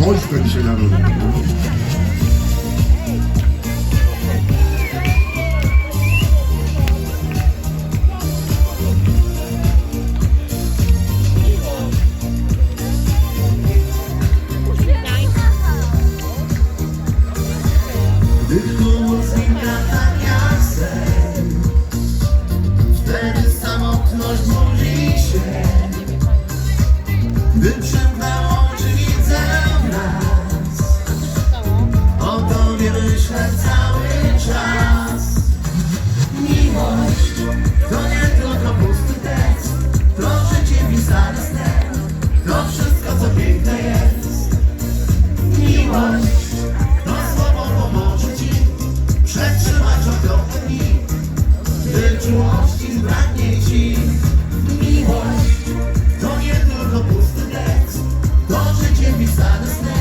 Boş böyle şeyler oluyor. Myślę cały czas. Miłość to nie tylko pusty tekst To życie pisane snem To wszystko co piękne jest. Miłość to słowo pomoże ci przetrzymać okropne dni, gdy czułości zbraknie ci. Miłość to nie tylko pusty tekst, to życie pisane snem,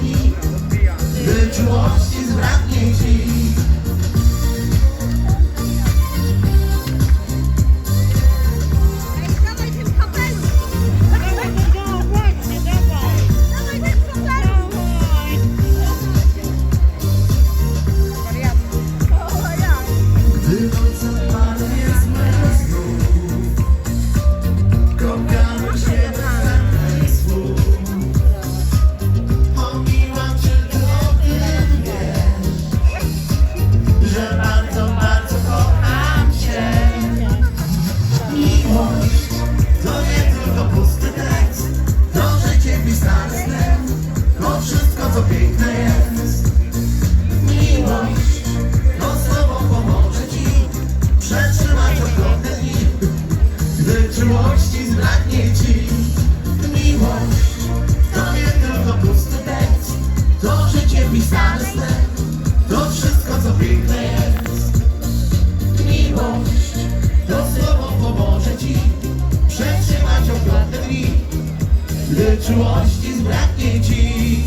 dni, gdy czułości zbraknie ci. Miłość to nie tylko pusty tekst, to życie pisane snem, to wszystko co piękne jest. Miłość to słowo pomoże ci przetrzymać okropne dni, gdy czułości zbraknie ci.